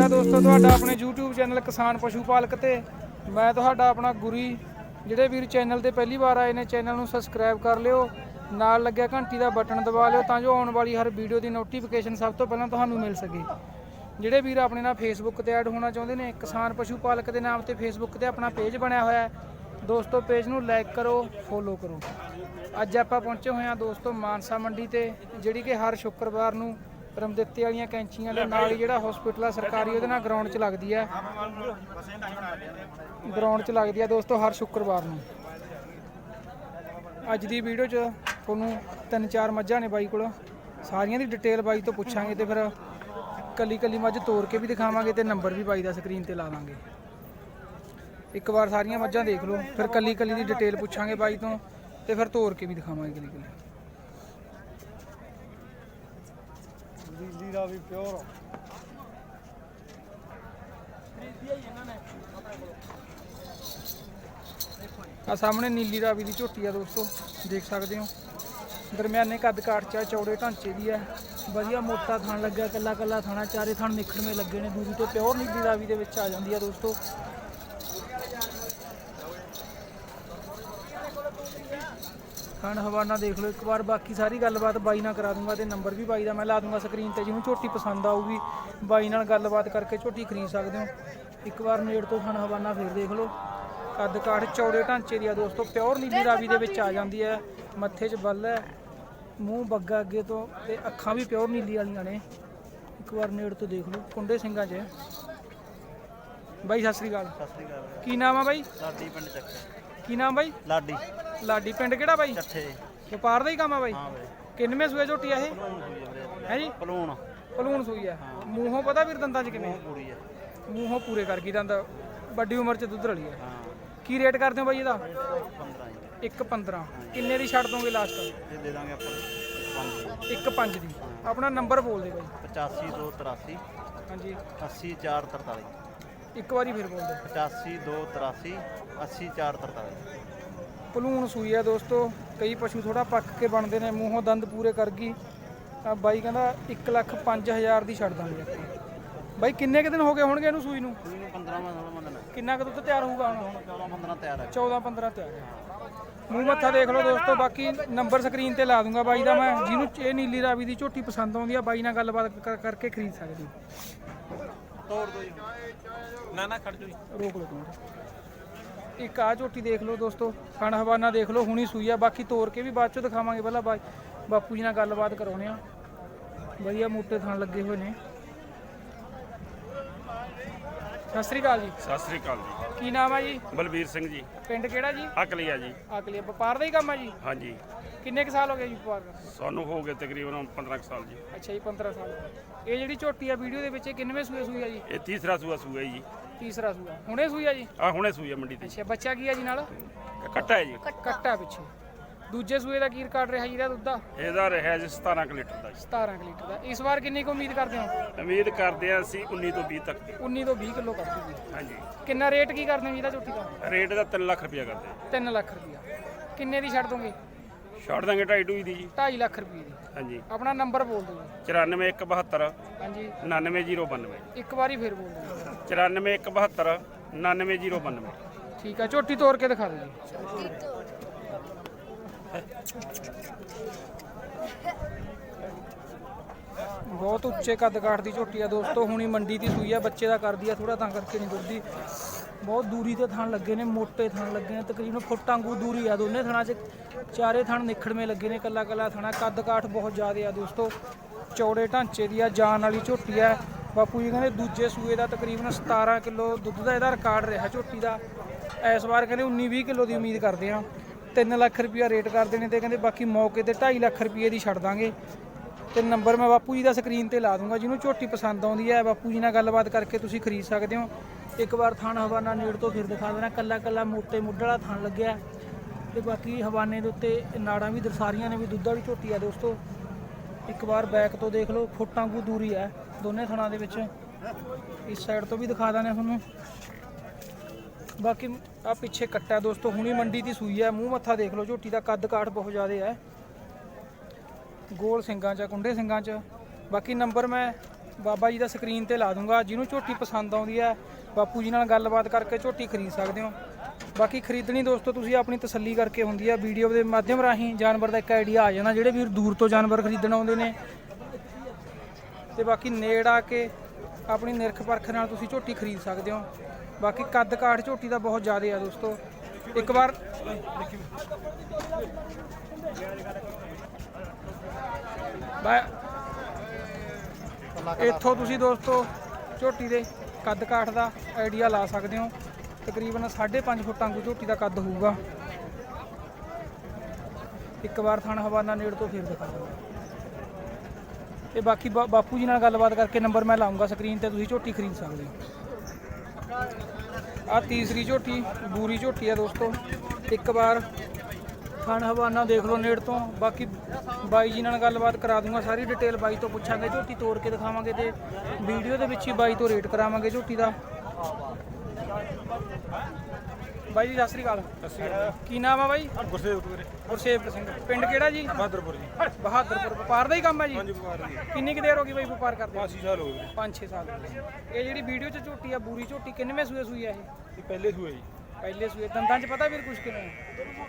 ਹੈ ਦੋਸਤੋ, ਤੁਹਾਡਾ ਆਪਣੇ YouTube ਚੈਨਲ ਕਿਸਾਨ ਪਸ਼ੂ ਪਾਲਕ ਤੇ ਮੈਂ ਤੁਹਾਡਾ ਆਪਣਾ ਗੁਰੀ। ਜਿਹੜੇ ਵੀਰ ਚੈਨਲ ਤੇ ਪਹਿਲੀ ਵਾਰ ਆਏ ਨੇ, ਚੈਨਲ ਨੂੰ ਸਬਸਕ੍ਰਾਈਬ ਕਰ ਲਿਓ। ਨਾਲ ਲੱਗਿਆ ਘੰਟੀ ਦਾ ਬਟਨ ਦਬਾ ਲਿਓ ਤਾਂ ਜੋ ਆਉਣ ਵਾਲੀ ਹਰ ਵੀਡੀਓ ਦੀ ਨੋਟੀਫਿਕੇਸ਼ਨ ਸਭ ਤੋਂ ਪਹਿਲਾਂ ਤੁਹਾਨੂੰ ਮਿਲ ਸਕੇ। ਜਿਹੜੇ ਵੀਰ ਆਪਣੇ ਨਾਲ ਫੇਸਬੁੱਕ ਤੇ ਐਡ ਹੋਣਾ ਚਾਹੁੰਦੇ ਨੇ, ਕਿਸਾਨ ਪਸ਼ੂ ਪਾਲਕ ਦੇ ਨਾਮ ਤੇ ਫੇਸਬੁੱਕ ਤੇ ਆਪਣਾ ਪੇਜ ਬਣਿਆ ਹੋਇਆ ਹੈ, ਦੋਸਤੋ ਪੇਜ ਨੂੰ ਲਾਈਕ ਕਰੋ ਫੋਲੋ ਕਰੋ। ਅੱਜ ਆਪਾਂ ਪਹੁੰਚੇ ਹੋਏ ਹਾਂ ਦੋਸਤੋ ਮਾਨਸਾ ਮੰਡੀ ਤੇ, ਜਿਹੜੀ ਕਿ ਹਰ ਸ਼ੁੱਕਰਵਾਰ ਨੂੰ ਰਮਦਿੱਤੇ ਵਾਲੀਆਂ ਕੈਂਚੀਆਂ ਦੇ ਨਾਲ ਹੀ ਜਿਹੜਾ ਹਸਪੀਟਲ ਆ, ਸਰਕਾਰੀ, ਉਹਦੇ ਨਾਲ ਗਰਾਊਂਡ 'ਚ ਲੱਗਦੀ ਹੈ ਗਰਾਊਂਡ 'ਚ ਲੱਗਦੀ ਹੈ ਦੋਸਤੋ, ਹਰ ਸ਼ੁੱਕਰਵਾਰ ਨੂੰ। ਅੱਜ ਦੀ ਵੀਡੀਓ 'ਚ ਤੁਹਾਨੂੰ ਤਿੰਨ ਚਾਰ ਮੱਝਾਂ ਨੇ ਬਾਈ ਕੋਲ। ਸਾਰੀਆਂ ਦੀ ਡਿਟੇਲ ਬਾਈ ਤੋਂ ਪੁੱਛਾਂਗੇ ਤੇ ਫਿਰ ਕੱਲੀ ਕੱਲੀ ਮੱਝ ਤੋੜ ਕੇ ਵੀ ਦਿਖਾਵਾਂਗੇ ਤੇ ਨੰਬਰ ਵੀ ਬਾਈ ਦਾ ਸਕਰੀਨ ਤੇ ਲਾ ਦਾਂਗੇ। ਇੱਕ ਵਾਰ ਸਾਰੀਆਂ ਮੱਝਾਂ ਦੇਖ ਲਓ, ਫਿਰ ਕੱਲੀ ਕੱਲੀ ਦੀ ਡਿਟੇਲ ਪੁੱਛਾਂਗੇ ਬਾਈ ਤੋਂ ਤੇ ਫਿਰ ਤੋੜ ਕੇ ਵੀ ਦਿਖਾਵਾਂਗੇ ਕੱਲੀ ਕੱਲੀ ਦਿੱਲੀ ਦਾ ਵੀ ਪਿਓਰ। ਆ ਸਾਹਮਣੇ ਨੀਲੀ ਰਾਵੀ ਦੀ ਝੋਟੀ ਆ ਦੋਸਤੋ, ਦੇਖ ਸਕਦੇ ਹੋ। ਦਰਮਿਆਨੇ ਕੱਦ ਕਾਠ ਚ ਚੌੜੇ ਢਾਂਚੇ ਦੀ ਹੈ ਵਧੀਆ ਮੋਟਾ ਥਣ ਲੱਗਿਆ ਕੱਲਾ ਕੱਲਾ ਥਾਣਾ ਚਾਰੇ ਥਣ ਨਿਖੜਵੇਂ ਲੱਗੇ ਨੇ। ਦੂਰੀ ਤੋਂ ਪਿਓਰ ਨੀਲੀ ਰਾਵੀ ਦੇ ਵਿੱਚ ਆ ਜਾਂਦੀ ਹੈ ਦੋਸਤੋ। ਥਣ ਹਵਾਨਾ ਦੇਖ ਲਓ ਇੱਕ ਵਾਰ ਬਾਕੀ ਸਾਰੀ ਗੱਲਬਾਤ ਬਾਈ ਨਾਲ ਕਰਾ ਦੂੰਗਾ ਤੇ ਨੰਬਰ ਵੀ ਬਾਈ ਦਾ ਮੈਂ ਲਾ ਦੂੰਗਾ ਸਕਰੀਨ ਤੇ ਜਿਹਨੂੰ ਝੋਟੀ ਪਸੰਦ ਆਊਗੀ ਬਾਈ ਨਾਲ ਗੱਲਬਾਤ ਕਰਕੇ ਝੋਟੀ ਖਰੀਦ ਸਕਦੇ ਹੋ। ਇੱਕ ਵਾਰ ਨੇੜ ਤੋਂ ਥਣ ਹਵਾਨਾ ਫੇਰ ਦੇਖ ਲਓ। ਕੱਦ ਕਾਠ ਚੌੜੇ ਢਾਂਚੇ ਦੀ ਆ ਦੋਸਤੋ ਪਿਓਰ ਨੀਲੀ ਰਾਵੀ ਦੇ ਵਿੱਚ ਆ ਜਾਂਦੀ ਹੈ ਮੱਥੇ 'ਚ ਬੱਲ ਹੈ ਮੂੰਹ ਬੱਗਾ ਅੱਗੇ ਤੋਂ ਤੇ ਅੱਖਾਂ ਵੀ ਪਿਓਰ ਨੀਲੀ ਵਾਲੀਆਂ ਨੇ। ਇੱਕ ਵਾਰ ਨੇੜ ਤੋਂ ਦੇਖ ਲਓ ਕੁੰਡੇ ਸਿੰਘਾਂ 'ਚ। ਬਾਈ ਸਤਿ ਸ੍ਰੀ ਅਕਾਲ। ਸਤਿ ਸ੍ਰੀ ਅਕਾਲ। ਕੀ ਨਾਮ ਆ ਬਾਈ? ਲਾਡੀ ਪਿੰਡ ਚੱਕ। ਕੀ ਨਾਮ ਬਾਈ? ਲਾਡੀ। ਲਾਡੀ ਪਿੰਡ ਕਿਹੜਾ ਬਾਈ? ਚੱਠੇ ਵਪਾਰ ਦਾ ਹੀ ਕੰਮ ਆ ਬਾਈ? ਹਾਂ ਵੀਰੇ ਕਿੰਨਵੇਂ ਸੂਏ ਝੋਟੀ ਆ ਇਹ? ਹੈ ਜੀ? ਪਲੂਣ ਪਲੂਣ ਸੂਈ ਆ। ਮੂੰਹੋਂ ਪਤਾ ਵੀਰ ਦੰਦਾਂ 'ਚ ਕਿਵੇਂ? ਪੂਰੀ ਆ। ਮੂੰਹੋਂ ਪੂਰੇ ਕਰ ਗਈ ਦੰਦ। ਵੱਡੀ ਉਮਰ 'ਚ ਦੁੱਧ ਰਲੀ ਆ। ਹਾਂ। ਕੀ ਰੇਟ ਕਰਦੇ ਹੋ ਬਾਈ ਇਹਦਾ? 15 ਜੀ। 1.15 ਕਿੰਨੇ ਦੀ ਛੱਡ ਦੋਗੇ ਲਾਸਟ ਦੇ ਦਾਂਗੇ ਆਪਾਂ 5 1.5 ਦੀ। ਆਪਣਾ ਨੰਬਰ ਬੋਲ ਦੇ ਬਾਈ। 85 283 ਹਾਂਜੀ। 80 443 ਇੱਕ ਵਾਰੀ ਫਿਰ ਬੋਲ ਦੇ 85 283 80 443 ਪਲੂਣ ਸੂਈ ਆ ਦੋਸਤੋ ਕਈ ਪਸ਼ੂ ਥੋੜਾ ਪੱਕ ਕੇ ਬਣਦੇ ਨੇ ਮੂੰਹੋਂ ਦੰਦ ਪੂਰੇ ਕਰ ਗਈ। ਤਾਂ ਬਾਈ ਕਹਿੰਦਾ 1 ਲੱਖ 5000 ਦੀ ਛੱਡ ਦਾਂਗੇ ਆਪਾਂ। ਬਾਈ ਕਿੰਨੇ ਕੁ ਦਿਨ ਹੋ ਗਏ ਹੋਣਗੇ ਇਹਨੂੰ ਸੂਈ ਨੂੰ? ਸੂਈ ਨੂੰ 15 ਮੈਂ 16 ਮੰਨਣਾ ਕਿੰਨਾ ਕੁ ਦੁੱਧ ਤਿਆਰ ਹੋਊਗਾ ਹੁਣ? 14 15 ਤਿਆਰ ਹੈ 14 15 ਤਿਆਰ ਹੈ ਮੂੰਹ ਮੱਥਾ ਦੇਖ ਲਓ ਦੋਸਤੋ ਬਾਕੀ ਨੰਬਰ ਸਕਰੀਨ ਤੇ ਲਾ ਦੂੰਗਾ ਬਾਈ ਦਾ ਮੈਂ। ਜਿਹਨੂੰ ਇਹ ਨੀਲੀ ਰਾਵੀ ਦੀ ਝੋਟੀ ਪਸੰਦ ਆਉਂਦੀ ਆ ਬਾਈ ਨਾਲ ਗੱਲਬਾਤ ਕਰ- ਕਰਕੇ ਖਰੀਦ ਸਕਦੇ। ਹੋ। ਤੋੜ ਦੋ ਜੀ। ਨਾ ਨਾ ਖੜ ਜੋ ਜੀ। ਰੋਕ ਲਓ ਇੱਕ ਮਿੰਟ। ਇੱਕ ਆ ਝੋਟੀ ਦੇਖ ਲਓ ਦੋਸਤੋ ਖਾਣ ਹਵਾਨਾ ਦੇਖ ਲਓ ਹੁਣੀ ਸੂਈ ਆ। ਬਾਕੀ ਤੋੜ ਕੇ ਵੀ ਬਾਅਦ ਚੋਂ ਦਿਖਾਵਾਂਗੇ ਪਹਿਲਾਂ। ਬਾਈ ਬਾਪੂ ਜੀ ਨਾਲ ਗੱਲਬਾਤ ਕਰਾਉਣੇ ਆ। ਵਧੀਆ ਮੋਟੇ ਥਣ ਲੱਗੇ ਹੋਏ ਨੇ। ਸਤਿ ਸ੍ਰੀ ਅਕਾਲ ਜੀ। ਸਤਿ ਸ੍ਰੀ ਅਕਾਲ ਜੀ। ਕੀ ਨਾਮ ਆ ਜੀ? ਬਲਬੀਰ ਸਿੰਘ ਜੀ। ਪਿੰਡ ਕਿਹੜਾ ਜੀ? ਅਕਲੀਆ ਜੀ। ਆਕਲੀ ਵਪਾਰ ਦਾ ਹੀ ਕੰਮ ਆ ਜੀ? ਹਾਂਜੀ। ਕਿੰਨੇ ਕੁ ਸਾਲ ਹੋ ਗਏ ਜੀ ਵਪਾਰ ਸਾਨੂੰ ਹੋ ਗਏ ਤਕਰੀਬਨ 15 ਕੁ ਸਾਲ ਜੀ। ਅੱਛਾ ਜੀ 15 ਸਾਲ। ਇਹ ਜਿਹੜੀ ਝੋਟੀ ਆ ਵੀਡੀਓ ਦੇ ਵਿੱਚ ਇਹ ਕਿੰਨਵੇਂ ਸੂਏ ਸੂਈ ਆ ਜੀ? ਇਹ ਤੀਸਰਾ ਸੂਆ ਸੂਆ ਜੀ। ਤੀਸਰਾ ਸੂਆ। ਹੁਣੇ ਸੂਈ ਆ ਜੀ? ਆ ਹੁਣੇ ਸੂਈ ਆ ਮੰਡੀ ਤੇ। ਅੱਛਾ ਬੱਚਾ ਕੀ ਆ ਜੀ ਨਾਲ? ਕੱਟਾ ਹੈ ਜੀ। ਕੱਟਾ ਪਿੱਛੇ। ਦੂਜੇ ਸੂਏ ਦਾ ਕੀ ਰਿਕਾਰਡ ਰਿਹਾ ਜੀ ਇਹਦਾ ਦੁੱਧ ਦਾ? ਇਹਦਾ ਰਿਹਾ ਜੀ 17 ਕੁ ਲੀਟਰ ਦਾ ਜੀ। 17 ਕੁ ਲੀਟਰ ਦਾ। ਇਸ ਵਾਰ ਕਿੰਨੀ ਕੁ ਉਮੀਦ ਕਰਦੇ ਹੋ? ਉਮੀਦ ਕਰਦੇ ਆ ਅਸੀਂ 19 ਤੋਂ 20 ਤੱਕ 19 ਤੋਂ 20 ਕਿਲੋ ਕਰ ਦੂਗੀ ਹਾਂਜੀ। ਕਿੰਨਾ ਰੇਟ ਕੀ ਕਰਦੇ ਹੋ ਜੀ ਇਹਦਾ ਝੋਟੀ ਦਾ? ਰੇਟ ਦਾ 3 ਲੱਖ ਰੁਪਇਆ ਕਰਦੇ ਆ। 3 ਲੱਖ ਰੁਪਇਆ। ਕਿੰਨੇ ਦੀ ਛੱਡ ਦੋਗੇ? ਛੱਡ ਦਾਂਗੇ ਢਾਈ ਢੂਈ ਦੀ ਜੀ। 2.5 ਲੱਖ ਰੁਪਏ ਦੀ। ਹਾਂਜੀ। ਆਪਣਾ ਨੰਬਰ ਬੋਲ ਦਿਓ। ਜੀ 94172 ਹਾਂਜੀ। 99092 ਇੱਕ ਵਾਰੀ ਫੇਰ ਬੋਲ ਦਿਓ। 94172 99092 ਠੀਕ ਆ ਝੋਟੀ ਤੋੜ ਕੇ ਦਿਖਾ ਦਿਓ ਜੀ। ਬਹੁਤ ਉੱਚੇ ਕੱਦ ਕਾਠ ਦੀ ਝੋਟੀ ਆ ਦੋਸਤੋ ਹੁਣੀ ਮੰਡੀ ਦੀ ਸੂਈ ਆ ਬੱਚੇ ਦਾ ਕਰਦੀ ਆ ਥੋੜਾ ਤਾਂ ਕਰਕੇ ਨਹੀਂ ਦੁੱਧਦੀ ਬਹੁਤ ਦੂਰੀ ਤੇ ਥਣ ਲੱਗੇ ਨੇ, ਮੋਟੇ ਥਣ ਲੱਗੇ ਨੇ, ਤਕਰੀਬਨ ਫੁੱਟ ਵਾਂਗੂ ਦੂਰੀ ਆ ਦੋਨੇ ਥਣਾਂ 'ਚ। ਚਾਰੇ ਥਣ ਨਿਖੜਵੇਂ ਲੱਗੇ ਨੇ, ਕੱਲਾ ਕੱਲਾ ਥਣਾ, ਕੱਦ ਕਾਠ ਬਹੁਤ ਜ਼ਿਆਦਾ ਆ ਦੋਸਤੋ। ਚੌੜੇ ਢਾਂਚੇ ਦੀ ਆ, ਜਾਨ ਵਾਲੀ ਝੋਟੀ ਆ। ਬਾਪੂ ਜੀ ਕਹਿੰਦੇ ਦੂਜੇ ਸੂਏ ਦਾ ਤਕਰੀਬਨ 17 ਕਿਲੋ ਦੁੱਧ ਦਾ ਇਹਦਾ ਰਿਕਾਰਡ ਰਿਹਾ ਝੋਟੀ ਦਾ। ਇਸ ਵਾਰ ਕਹਿੰਦੇ 19 20 ਕਿਲੋ ਦੀ ਉਮੀਦ ਕਰਦੇ ਆ। 3 ਲੱਖ ਰੁਪਇਆ ਰੇਟ ਕਰਦੇ ਨੇ ਤੇ ਕਹਿੰਦੇ ਬਾਕੀ ਮੌਕੇ ਤੇ 2.5 ਲੱਖ ਰੁਪਏ ਦੀ ਛੱਡ ਦਾਂਗੇ। ਤੇ ਨੰਬਰ ਮੈਂ ਬਾਪੂ ਜੀ ਦਾ ਸਕਰੀਨ ਤੇ ਲਾ ਦੂੰਗਾ, ਜਿਹਨੂੰ ਝੋਟੀ ਪਸੰਦ ਆਉਂਦੀ ਹੈ, ਬਾਪੂ ਜੀ ਨਾਲ ਗੱਲਬਾਤ ਕਰਕੇ ਤੁਸੀਂ ਖਰੀਦ ਸਕਦੇ ਹੋ। ਇੱਕ ਵਾਰ ਥਾਣ ਹਵਾਨਾ ਨੇੜ ਤੋਂ ਫਿਰ ਦਿਖਾ ਦੇਣਾ, ਕੱਲਾ ਕੱਲਾ ਮੋਟੇ ਮੁੱਢ ਵਾਲਾ ਥਾਣ ਲੱਗਿਆ। ਤੇ ਬਾਕੀ ਹਵਾਨੇ ਦੇ ਉੱਤੇ ਨਾੜਾਂ ਵੀ ਦਰਸਾਰੀਆਂ ਨੇ, ਵੀ ਦੁੱਧ ਵਾਲੀ ਝੋਟੀ ਆ ਦੋਸਤੋ। ਇੱਕ ਵਾਰ ਬੈਕ ਤੋਂ ਦੇਖ ਲਓ, ਫੁੱਟਾਂ ਕੋ ਦੂਰੀ ਹੈ ਦੋਨੇ ਥਣਾਂ ਦੇ ਵਿੱਚ। ਇਸ ਸਾਈਡ ਤੋਂ ਵੀ ਦਿਖਾ ਦਾਂਗੇ ਤੁਹਾਨੂੰ। ਬਾਕੀ ਆ ਪਿੱਛੇ ਕੱਟਾ ਦੋਸਤੋ, ਹੁਣੀ ਮੰਡੀ ਦੀ ਸੂਈ ਹੈ ਮੂੰਹ ਮੱਥਾ ਦੇਖ ਲਓ, ਝੋਟੀ ਦਾ ਕੱਦ ਕਾਠ ਬਹੁਤ ਜ਼ਿਆਦਾ ਹੈ ਗੋਲ ਸਿੰਘਾਂ ਚ, ਕੁੰਡੇ ਸਿੰਘਾਂ ਚ। ਬਾਕੀ ਨੰਬਰ ਮੈਂ ਬਾਬਾ ਜੀ ਦਾ ਸਕਰੀਨ ਤੇ ਲਾ ਦੂੰਗਾ। ਜਿਹਨੂੰ ਝੋਟੀ ਪਸੰਦ ਆਉਂਦੀ ਹੈ, ਬਾਪੂ ਜੀ ਨਾਲ ਗੱਲਬਾਤ ਕਰਕੇ ਝੋਟੀ ਖਰੀਦ ਸਕਦੇ ਹੋ। ਬਾਕੀ ਖਰੀਦਣੀ ਦੋਸਤੋ, ਤੁਸੀਂ ਆਪਣੀ ਤਸੱਲੀ ਕਰਕੇ ਹੁੰਦੀ ਹੈ, ਵੀਡੀਓ ਦੇ ਮਾਧਿਅਮ ਰਾਹੀਂ ਜਾਨਵਰ ਦਾ ਇੱਕ ਆਈਡੀਆ ਆ ਜਾਂਦਾ, ਜਿਹੜੇ ਵੀਰ ਦੂਰ ਤੋਂ ਜਾਨਵਰ ਖਰੀਦਣ ਆਉਂਦੇ ਨੇ। ਤੇ ਬਾਕੀ ਨੇੜ ਆ ਕੇ ਆਪਣੀ ਨਿਰਖ ਪਰਖ ਨਾਲ ਤੁਸੀਂ ਝੋਟੀ ਖਰੀਦ ਸਕਦੇ ਹੋ। ਬਾਕੀ ਕੱਦ ਕਾਠ ਝੋਟੀ ਦਾ ਬਹੁਤ ਜ਼ਿਆਦਾ ਆ ਦੋਸਤੋ। ਇੱਕ ਵਾਰ ਬਾ ਇੱਥੋਂ ਤੁਸੀਂ ਦੋਸਤੋ ਝੋਟੀ ਦੇ ਕੱਦ ਕਾਠ ਦਾ ਆਈਡੀਆ ਲਾ ਸਕਦੇ ਹੋ। ਤਕਰੀਬਨ 5.5 ਫੁੱਟ ਵਾਂਗੂ ਝੋਟੀ ਦਾ ਕੱਦ ਹੋਊਗਾ। ਇੱਕ ਵਾਰ ਥਣ ਹਵਾਨਾ ਨੇੜ ਤੋਂ ਫੇਰ ਦਿਖਾ ਦਾਂਗਾ ਤੇ ਬਾਕੀ ਬਾ- ਬਾਪੂ ਜੀ ਨਾਲ ਗੱਲਬਾਤ ਕਰਕੇ ਨੰਬਰ ਮੈਂ ਲਾਉਂਗਾ ਸਕਰੀਨ ਤੇ, ਤੁਸੀਂ ਝੋਟੀ ਖਰੀਦ ਸਕਦੇ ਹੋ। ਆ ਤੀਸਰੀ ਝੋਟੀ, ਬੂਰੀ ਝੋਟੀ ਆ ਦੋਸਤੋ। ਇੱਕ ਵਾਰ ਥਣ ਹਵਾਨਾ ਦੇਖ ਲਓ ਨੇੜ ਤੋਂ। ਬਾਕੀ ਬਾਈ ਜੀ ਨਾਲ ਗੱਲਬਾਤ ਕਰਾ ਦੂੰਗਾ ਸਾਰੀ ਡਿਟੇਲ ਬਾਈ ਤੋਂ ਪੁੱਛਾਂਗੇ ਝੋਟੀ ਤੋੜ ਕੇ ਦਿਖਾਵਾਂਗੇ ਤੇ ਵੀਡੀਓ ਦੇ ਵਿੱਚ ਹੀ ਬਾਈ ਤੋਂ ਰੇਟ ਕਰਾਵਾਂਗੇ ਝੋਟੀ ਦਾ। ਬਾਈ ਜੀ ਸਤਿ ਸ੍ਰੀ ਅਕਾਲ। ਕੀ ਨਾਮ ਆ ਬਾਈ? ਗੁਰਸੇਵਕ ਵੀਰੇ। ਗੁਰਸੇਵਕ ਸਿੰਘ। ਪਿੰਡ ਕਿਹੜਾ ਜੀ? ਬਹਾਦਰਪੁਰ ਜੀ। ਬਹਾਦਰਪੁਰ ਵਪਾਰ ਦਾ ਹੀ ਕੰਮ ਹੈ ਜੀ? ਹਾਂਜੀ ਵਪਾਰ ਦੀ ਕਿੰਨੀ ਕੁ ਦੇਰ ਹੋ ਗਈ ਬਾਈ ਵਪਾਰ ਕਰਦੇ 85 ਸਾਲ ਹੋ ਗਏ। 5-6 ਸਾਲ ਇਹ ਜਿਹੜੀ ਵੀਡੀਓ 'ਚ ਝੋਟੀ ਆ ਬੂਰੀ ਝੋਟੀ ਕਿੰਨਵੇਂ ਸੂਏ ਸੂਈ ਆ ਇਹ? ਇਹ ਪਹਿਲੇ ਸੂਏ ਜੀ। ਪਹਿਲੇ ਸੂਏ ਦੰਦਾਂ 'ਚ ਪਤਾ ਵੀਰ ਕੁਛ ਕਿਵੇਂ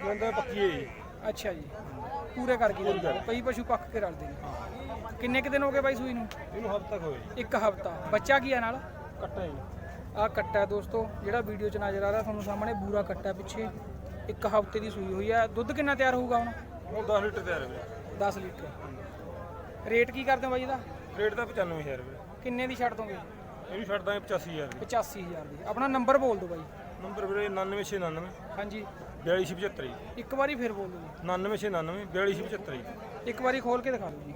ਗੰਦਾ ਪੱਕੀ ਹੈ ਅੱਛਾ ਜੀ। ਪੂਰੇ ਕਰ ਗਈ ਕਈ ਪਸ਼ੂ ਪੱਕ ਕੇ ਰਲਦੇ ਨੇ ਕਿੰਨੇ ਕੁ ਦਿਨ ਹੋ ਗਏ ਬਾਈ ਸੂਈ ਨੂੰ? ਇਹਨੂੰ ਹਫ਼ਤਾ ਕੁ ਹੋਇਆ ਜੀ ਇੱਕ ਹਫਤਾ। ਬੱਚਾ ਕੀ ਆ ਨਾਲ? ਕੱਟਾ ਜੀ। ਆ ਕੱਟਾ ਹੈ ਦੋਸਤੋ। ਜਿਹੜਾ ਵੀਡੀਓ 'ਚ ਨਜ਼ਰ ਆ ਰਿਹਾ ਤੁਹਾਨੂੰ ਸਾਹਮਣੇ ਬੂਰਾ ਕੱਟਾ ਪਿੱਛੇ। ਇੱਕ ਹਫ਼ਤੇ ਦੀ ਸੂਈ ਹੋਈ ਆ। ਦੁੱਧ ਕਿੰਨਾ ਤਿਆਰ ਹੋਊਗਾ ਹੁਣ? ਹੁਣ 10 ਲੀਟਰ ਤਿਆਰ ਹੈ। 10 ਲੀਟਰ। ਰੇਟ ਕੀ ਕਰਦੇ ਹੋ ਬਾਈ ਇਹਦਾ? ਰੇਟ ਤਾਂ 95000 ਰੁਪਏ। ਕਿੰਨੇ ਦੀ ਛੱਡ ਦੋਗੇ? ਇਹਨੂੰ ਛੱਡ ਦਾਂਗੇ 85000 ਦੀ। 85000 ਦੀ। ਆਪਣਾ ਨੰਬਰ ਬੋਲ ਦਿਓ ਬਾਈ। ਨੰਬਰ ਵੀਰੇ 99699 ਹਾਂਜੀ। 4275 ਜੀ ਇੱਕ ਵਾਰੀ ਫਿਰ ਬੋਲ ਦਿਓ ਜੀ 99699 4275 ਜੀ ਇੱਕ ਵਾਰੀ ਖੋਲ ਕੇ ਦਿਖਾ ਦਿਓ ਜੀ।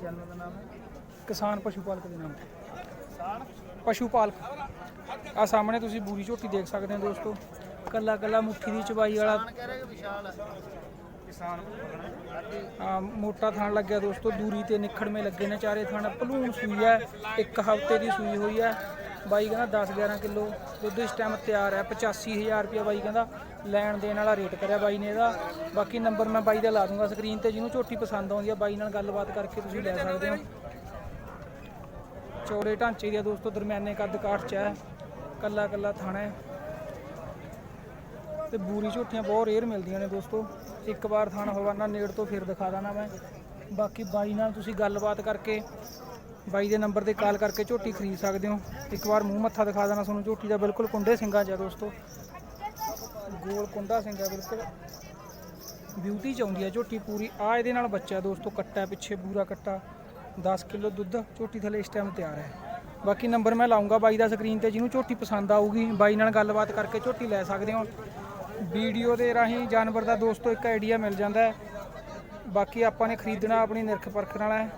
ਚੈਨਲ ਦਾ ਨਾਮ ਹੈ ਕਿਸਾਨ ਪਸ਼ੂ ਪਾਲਕ ਦੇ ਨਾਮ ਤੇ। ਪਸ਼ੂ ਪਾਲਕ। ਆ ਸਾਹਮਣੇ ਤੁਸੀਂ ਬੂਰੀ ਝੋਟੀ ਦੇਖ ਸਕਦੇ ਹੋ ਦੋਸਤੋ। ਕੱਲਾ ਕੱਲਾ ਮੁੱਠੀ ਦੀ ਚਬਾਈ ਵਾਲਾ। ਆ ਮੋਟਾ ਥਣ ਲੱਗਿਆ ਦੋਸਤੋ। ਦੂਰੀ ਤੇ ਨਿਖੜਵੇਂ ਲੱਗੇ ਨੇ ਚਾਰੇ ਥਣ। ਭਲੂਣ ਸੂਈ ਹੈ। ਇੱਕ ਹਫ਼ਤੇ ਦੀ ਸੂਈ ਹੋਈ ਹੈ। ਬਾਈ ਕਹਿੰਦਾ 10 11 ਕਿਲੋ, ਦੁੱਧ ਇਸ ਟਾਈਮ ਤਿਆਰ ਹੈ 85000 ਰੁਪਏ ਬਾਈ ਕਹਿੰਦਾ ਲੈਣ ਦੇਣ ਵਾਲਾ ਰੇਟ ਕਰਿਆ ਬਾਈ ਨੇ ਇਹਦਾ। ਬਾਕੀ ਨੰਬਰ ਮੈਂ ਬਾਈ ਦਾ ਲਾ ਦੂੰਗਾ ਸਕਰੀਨ ਤੇ, ਜਿਹਨੂੰ ਝੋਟੀ ਪਸੰਦ ਆਉਂਦੀ ਹੈ ਬਾਈ ਨਾਲ ਗੱਲਬਾਤ ਕਰਕੇ ਤੁਸੀਂ ਲੈ ਸਕਦੇ ਹੋ। ਚੌੜੇ ਢਾਂਚੇ ਦੀ ਆ ਦੋਸਤੋ, ਦਰਮਿਆਨੇ ਕੱਦ ਕਾਠ ਚ ਹੈ, ਕੱਲਾ ਕੱਲਾ ਥਾਣਾ ਹੈ। ਤੇ ਬੂਰੀ ਝੋਟੀਆਂ ਬਹੁਤ ਰੇਅਰ ਮਿਲਦੀਆਂ ਨੇ ਦੋਸਤੋ। ਇੱਕ ਵਾਰ ਥਾਣਾ ਹਵਾਨਾ ਨੇੜ ਤੋਂ ਫਿਰ ਦਿਖਾ ਦਾਂ ਮੈਂ। ਬਾਕੀ ਬਾਈ ਨਾਲ ਤੁਸੀਂ ਗੱਲਬਾਤ ਕਰਕੇ ਬਾਈ ਦੇ ਨੰਬਰ ਤੇ ਕਾਲ ਕਰਕੇ ਝੋਟੀ ਖਰੀਦ ਸਕਦੇ ਹੋ। ਇੱਕ ਵਾਰ ਮੂੰਹ ਮੱਥਾ ਦਿਖਾ ਦੇਣਾ ਤੁਹਾਨੂੰ, ਝੋਟੀ ਦਾ ਬਿਲਕੁਲ ਕੁੰਡੇ ਸਿੰਘਾਂ 'ਚ ਆ ਦੋਸਤੋ। ਗੋਲ ਕੁੰਡਾ ਸਿੰਘ ਆ ਬਿਲਕੁਲ। ਬਿਊਟੀ ਚ ਆਉਂਦੀ ਆ ਝੋਟੀ ਪੂਰੀ। ਆ ਇਹਦੇ ਨਾਲ ਬੱਚਾ ਦੋਸਤੋ, ਕੱਟਾ ਪਿੱਛੇ ਪੂਰਾ ਕੱਟਾ। 10 ਕਿਲੋ ਦੁੱਧ ਝੋਟੀ ਥੱਲੇ ਇਸ ਟਾਈਮ ਤਿਆਰ ਹੈ। ਬਾਕੀ ਨੰਬਰ ਮੈਂ ਲਾਉਂਗਾ ਬਾਈ ਦਾ ਸਕਰੀਨ ਤੇ, ਜਿਹਨੂੰ ਝੋਟੀ ਪਸੰਦ ਆਊਗੀ, ਬਾਈ ਨਾਲ ਗੱਲਬਾਤ ਕਰਕੇ ਝੋਟੀ ਲੈ ਸਕਦੇ ਹੋ। ਵੀਡੀਓ ਦੇ ਰਾਹੀਂ ਜਾਨਵਰ ਦਾ ਦੋਸਤੋ ਇੱਕ ਆਈਡੀਆ ਮਿਲ ਜਾਂਦਾ ਹੈ। ਬਾਕੀ ਆਪਾਂ ਨੇ ਖਰੀਦਣਾ ਆਪਣੀ ਨਿਰਖ ਪਰਖ ਨਾਲ ਹੈ।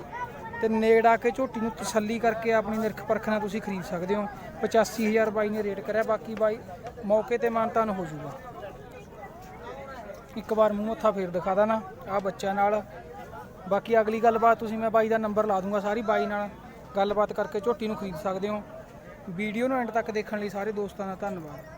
ਤੇ ਨੇੜ ਆ ਕੇ ਝੋਟੀ ਨੂੰ ਤਸੱਲੀ ਕਰਕੇ ਆਪਣੀ ਨਿਰਖ ਪਰਖ ਨਾਲ ਤੁਸੀਂ ਖਰੀਦ ਸਕਦੇ ਹੋ। 85000 ਬਾਈ ਨੇ ਰੇਟ ਕਰਿਆ, ਬਾਕੀ ਬਾਈ ਮੌਕੇ ਤੇ ਮਾਨਤਾਨ ਹੋ ਜਾਊਗਾ। ਇੱਕ ਵਾਰ ਮੂੰਹ ਹੱਥਾ ਫੇਰ ਦਿਖਾ ਦੇਣਾ ਆ ਬੱਚਿਆਂ ਨਾਲ। ਬਾਕੀ ਅਗਲੀ ਗੱਲਬਾਤ ਤੁਸੀਂ, ਮੈਂ ਬਾਈ ਦਾ ਨੰਬਰ ਲਾ ਦੂੰਗਾ ਸਾਰੀ ਬਾਈ ਨਾਲ। ਗੱਲਬਾਤ ਕਰਕੇ ਝੋਟੀ ਨੂੰ ਖਰੀਦ ਸਕਦੇ ਹੋ। ਵੀਡੀਓ ਨੂੰ ਐਂਡ ਤੱਕ ਦੇਖਣ ਲਈ ਸਾਰੇ ਦੋਸਤਾਂ ਦਾ ਧੰਨਵਾਦ।